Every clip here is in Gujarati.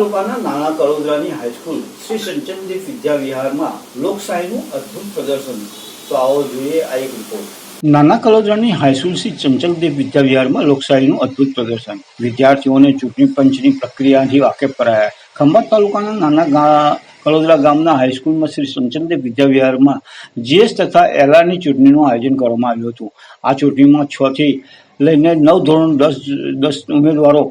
તાલુકાના નાના કડોદરાની હાઈસ્કૂલ શ્રી સંચનદેવ વિદ્યાવિહારમાં લોકશાહીનું અદ્ભુત પ્રદર્શન. તો આવો જોઈએ આ એક રિપોર્ટ નાના કલોદરાની હાઈસ્કૂલ શ્રી ચંચલદેવ વિદ્યાવિહારમાં લોકશાહીનું અદ્ભુત પ્રદર્શન. વિદ્યાર્થીઓને ચૂંટણી પંચની પ્રક્રિયાથી વાકેફ કરાયા. ખંભાત તાલુકાના નાના કલોદરા ગામના હાઈસ્કૂલમાં શ્રી સંચલદેવ વિદ્યાવિહારમાં જીએસ તથા એલઆરની ચૂંટણીનું આયોજન કરવામાં આવ્યું હતું. આ ચૂંટણીમાં છ થી લઈને નવ ધોરણ દસ દસ ઉમેદવારો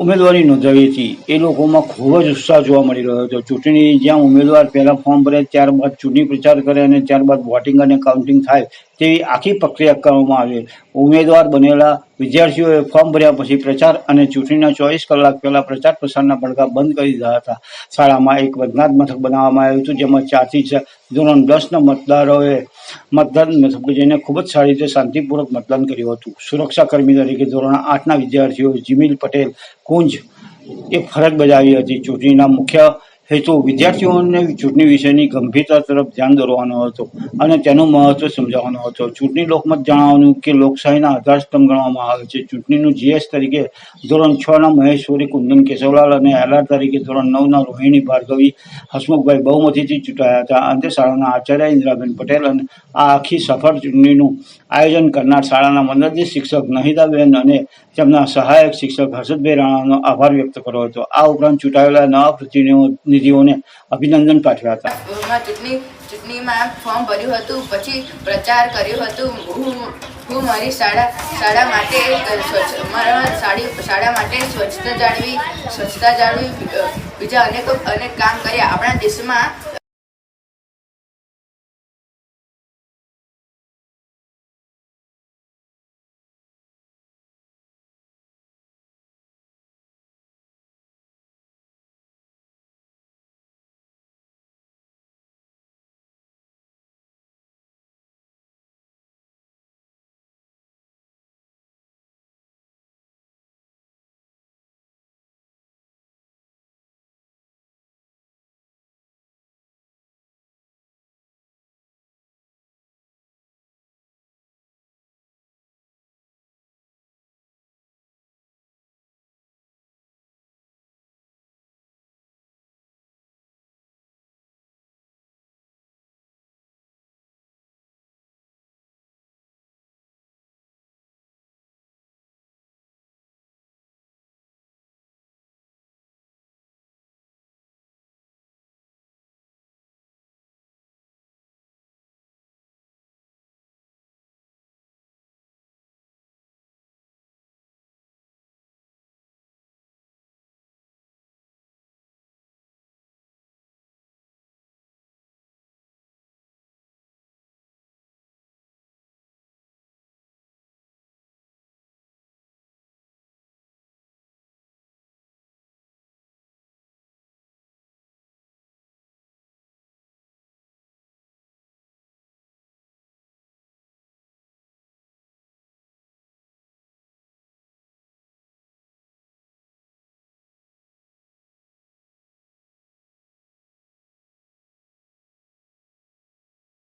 ઉમેદવારી નોંધાવી હતી. એ લોકોમાં ખૂબ જ ઉત્સાહ જોવા મળી રહ્યો હતો. ચૂંટણી જ્યાં ઉમેદવાર પહેલાં ફોર્મ ભરે ત્યારબાદ ચૂંટણી પ્રચાર કરે અને ત્યારબાદ વોટિંગ અને કાઉન્ટિંગ થાય તેવી આખી પ્રક્રિયા કરવામાં આવી ઉમેદવાર બનેલા વિદ્યાર્થીઓએ ફોર્મ ભર્યા પછી પ્રચાર અને ચૂંટણીના ચોવીસ કલાક પહેલા પ્રચાર પ્રસારના પડઘા બંધ કરી દીધા હતા. શાળામાં એક મતદાન મથક બનાવવામાં આવ્યું હતું, જેમાં ચારથી ધોરણ દસના મતદારોએ મતદાન મથકે જઈને ખૂબ જ સારી રીતે શાંતિપૂર્વક મતદાન કર્યું હતું. સુરક્ષા કર્મી તરીકે ધોરણ આઠના વિદ્યાર્થીઓ જીમિલ પટેલ, કુંજ એ ફરજ બજાવી હતી. ચૂંટણીના મુખ્ય હેતુ વિદ્યાર્થીઓને ચૂંટણી વિશેની ગંભીરતા તરફ ધ્યાન દોરવાનો હતો અને તેનું મહત્વ સમજાવવાનો હતો. ચૂંટણી લોકમત જણાવવાનું કે લોકશાહીના આધારસ્તંભ ગણવામાં આવે છે. ચૂંટણીનું જીએસ તરીકે ધોરણ છ ના મહેશ્વરી કુંદન કેશવલાલ અને એલઆર તરીકે ધોરણ નવના રોહિણી ભાર્ગવી હસમુખભાઈ બહુમતીથી ચૂંટાયા હતા. અંતે શાળાના આચાર્ય ઇન્દ્રાબેન પટેલ અને આ આખી સફળ ચૂંટણીનું આયોજન કરનાર શાળાના મદદની શિક્ષક નહિદાબેન અને તેમના સહાયક શિક્ષક હર્ષદભાઈ રાણાનો આભાર વ્યક્ત કર્યો હતો. આ ઉપરાંત ચૂંટાયેલા નવા પ્રતિનિધિઓને અભિનંદન પાઠવ્યા હતા. ચૂંટણી ચૂંટણીમાં ફોર્મ ભર્યું હતું, પછી પ્રચાર કર્યો હતો. હું હું મારી શાળા શાળા માટે મારા શાળા માટે સ્વચ્છતા જાળવી સ્વચ્છતા જાળવી બીજા અનેક અનેક કામ કર્યા. આપણા દેશમાં